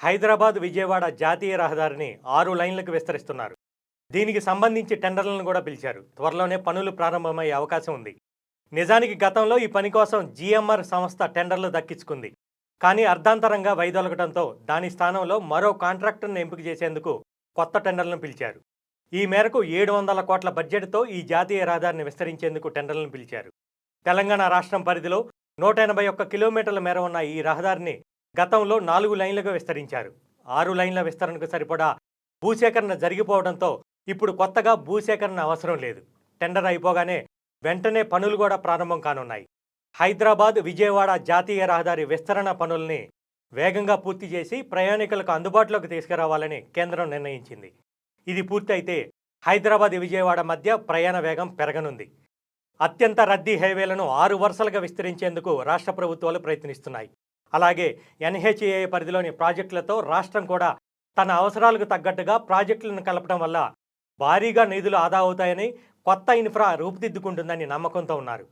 హైదరాబాద్ విజయవాడ జాతీయ రహదారిని ఆరు లైన్లకు విస్తరిస్తున్నారు. దీనికి సంబంధించి టెండర్లను కూడా పిలిచారు. త్వరలోనే పనులు ప్రారంభమయ్యే అవకాశం ఉంది. నిజానికి గతంలో ఈ పని కోసం జీఎంఆర్ సంస్థ టెండర్లు దక్కించుకుంది. కానీ అర్ధాంతరంగా వైదొలగడంతో దాని స్థానంలో మరో కాంట్రాక్టర్ను ఎంపిక చేసేందుకు కొత్త టెండర్లను పిలిచారు. ఈ మేరకు ఏడు వందల కోట్ల బడ్జెట్తో ఈ జాతీయ రహదారిని విస్తరించేందుకు టెండర్లను పిలిచారు. తెలంగాణ రాష్ట్రం పరిధిలో నూట ఎనభై ఒక్క కిలోమీటర్ల మేర ఉన్న ఈ రహదారిని గతంలో నాలుగు లైన్లుగా విస్తరించారు. ఆరు లైన్ల విస్తరణకు సరిపడా భూసేకరణ జరిగిపోవడంతో ఇప్పుడు కొత్తగా భూసేకరణ అవసరం లేదు. టెండర్ అయిపోగానే వెంటనే పనులు కూడా ప్రారంభం కానున్నాయి. హైదరాబాద్ విజయవాడ జాతీయ రహదారి విస్తరణ పనుల్ని వేగంగా పూర్తి చేసి ప్రయాణికులకు అందుబాటులోకి తీసుకురావాలని కేంద్రం నిర్ణయించింది. ఇది పూర్తయితే హైదరాబాద్ విజయవాడ మధ్య ప్రయాణ వేగం పెరగనుంది. అత్యంత రద్దీ హైవేలను ఆరు వరుసలుగా విస్తరించేందుకు రాష్ట్ర ప్రభుత్వాలు ప్రయత్నిస్తున్నాయి. అలాగే ఎన్హెచ్ఏ పరిధిలోని ప్రాజెక్టులతో రాష్ట్రం కూడా తన అవసరాలకు తగ్గట్టుగా ప్రాజెక్టులను కలపడం వల్ల భారీగా నిధులు ఆదా అవుతాయని కొత్త ఇన్ఫ్రా రూపుదిద్దుకుంటుందని నమ్మకంతో ఉన్నారు.